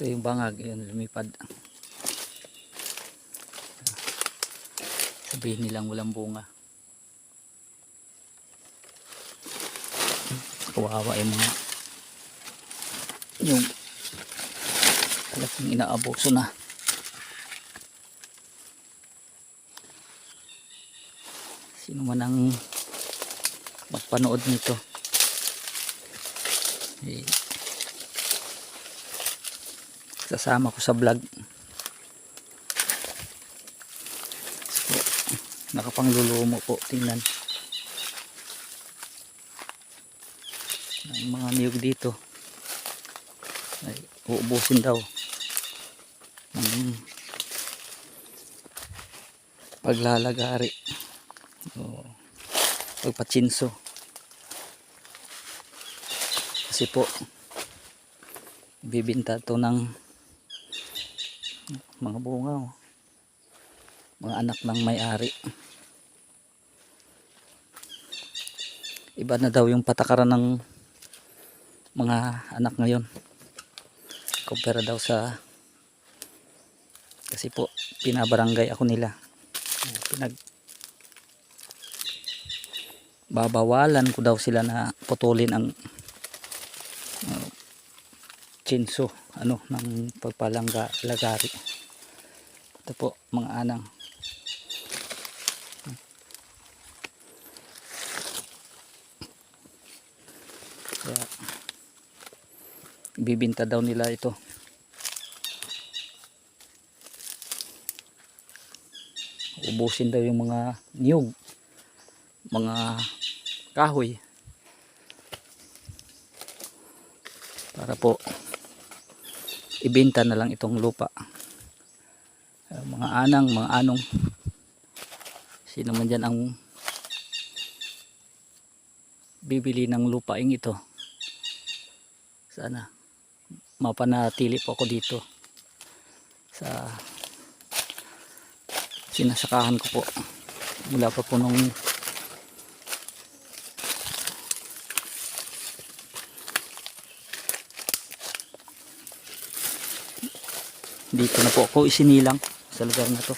Ito yung bangag, yun lumipad. Sabihin nilang walang bunga. Kawawa yung mga yung talagang inaabuso na. Sino man ang magpanood nito. Eh, sasama ko sa vlog. So, nakapanglulumo po. Tingnan. Ang mga niyog dito. Ay, uubusin daw. Ang paglalagari. O, pagpatsinso. Kasi po, bibinta to ng mga bunga oh. mga anak ng may-ari. Iba na daw yung patakaran ng mga anak ngayon kumpara daw sa kasi po pinabarangay ako nila. Pinag babawalan ko daw sila na putulin ang uh, chinso ano ng pagpalangga lagari ito po mga anang. Kaya bibinta daw nila ito. Ubusin daw yung mga niyog mga kahoy. Para po ibenta na lang itong lupa mga anang mga anong. Sino man dyan ang bibili ng lupaing ito. Sana mapanatili po ako dito sa sinasakahan ko po mula pa po nung dito na po ako isinilang sa lugar na to.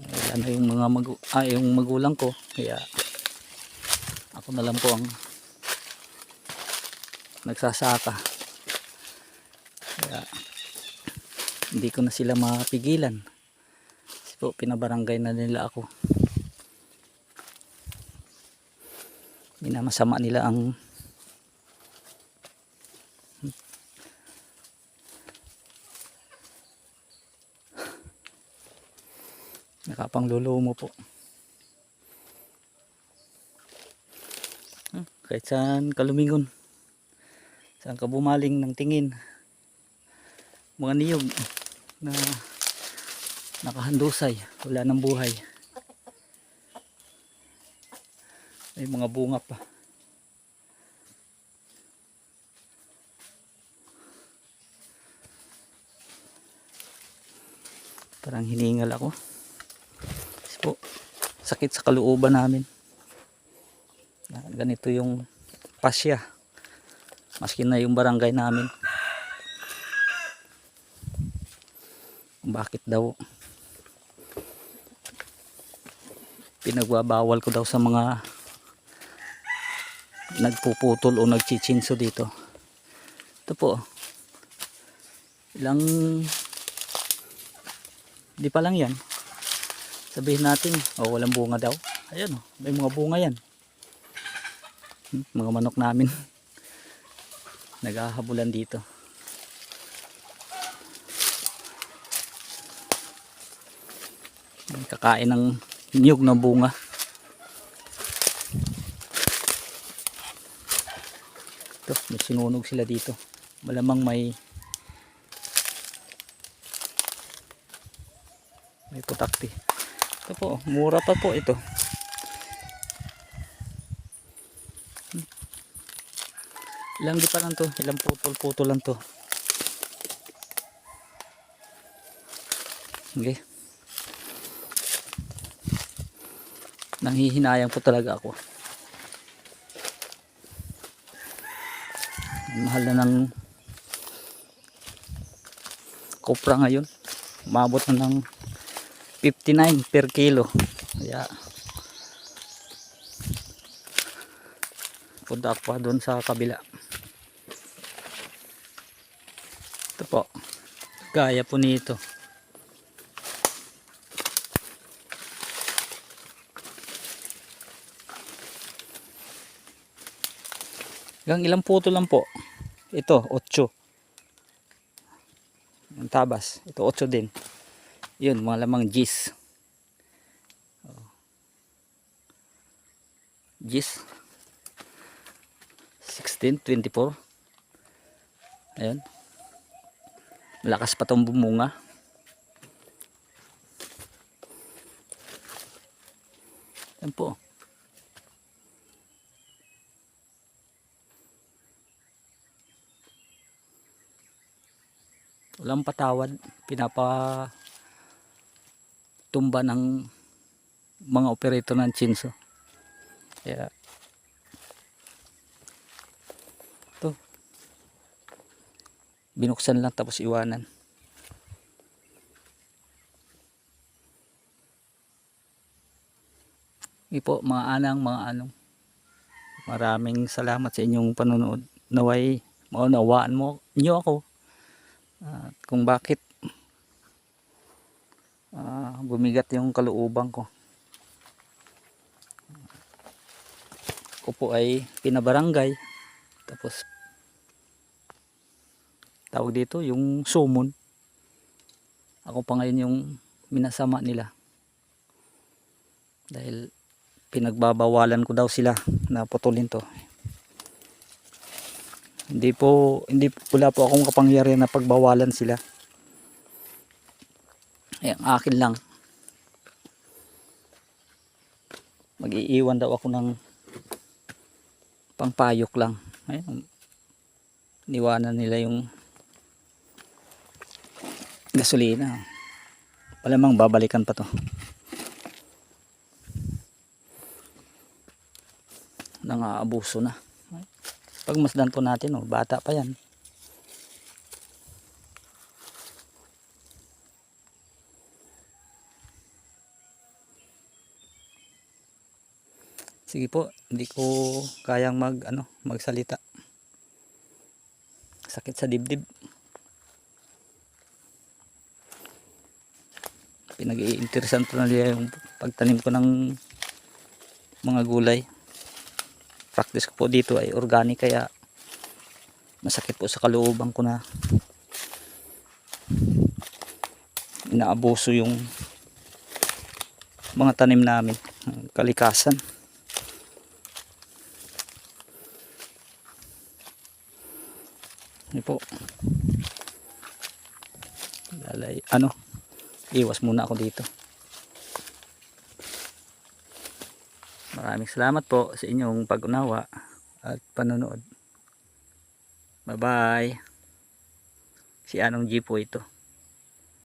Wala na yung mga magu ah, yung magulang ko kaya ako na lang po ang nagsasaka. Kaya hindi ko na sila mapigilan. Kasi po pinabarangay na nila ako. Minamasama nila ang nakapanglulumo po. Hmm, kahit saan kalumingon saan ka bumaling ng tingin mga niyog na nakahandusay wala ng buhay. May mga bunga pa. Parang hiningal ako sakit sa kalooban namin. Na ganito yung pasya. Maski na yung barangay namin. Bakit daw? Pinagbabawal ko daw sa mga nagpuputol o nagchichinso dito. Ito po. Ilang di pa lang yan sabihin natin oh walang bunga daw. Ayan oh may mga bunga yan. Hmm, mga manok namin. Naghahabulan dito. Kakain ng niyog na bunga. Ito may sinunog sila dito. Malamang may may putakti ito po mura pa po ito. Ilang di pa lang to ilang putol putol lang to. Okay. Nanghihinayang po talaga ako. Mahal na ng kopra ngayon. Umabot na ng 59 per kilo. Kaya punta ako pa doon sa kabila. Ito po. Gaya po nito. Hanggang ilang puto lang po. Ito, 8. Ang tabas. Ito, 8 din. Yun, mga lamang gis. Oh. Gis. 16, 24. Ayan. Malakas pa itong bumunga. Ayan po. walang patawad pinapa tumba ng mga operator ng chinso. Kaya to binuksan lang tapos iwanan. Hindi po mga anang mga anong. Maraming salamat sa inyong panonood. Naway maunawaan mo nyo ako. At kung bakit ah, bumigat yung kalooban ko. Ako po ay pinabarangay tapos tawag dito yung sumon. Ako pa ngayon yung minasama nila. Dahil pinagbabawalan ko daw sila na putulin to. Hindi po, hindi wala po akong kapangyarihan na pagbawalan sila. Ang akin lang. Mag-iiwan daw ako ng pangpayok lang. Ayun. Niwanan nila yung gasolina. Palamang babalikan pa to. Nangaabuso na. Pagmasdan po natin, oh, bata pa yan. Sige po, hindi ko kayang mag ano, magsalita. Sakit sa dibdib. Pinag-iinteresan ko na yung pagtanim ko ng mga gulay practice ko po dito ay organic kaya masakit po sa kalooban ko na inaabuso yung mga tanim namin kalikasan Hindi po lalay ano iwas muna ako dito Maraming salamat po sa inyong pag-unawa at panonood. Bye-bye. Si Anong G po ito.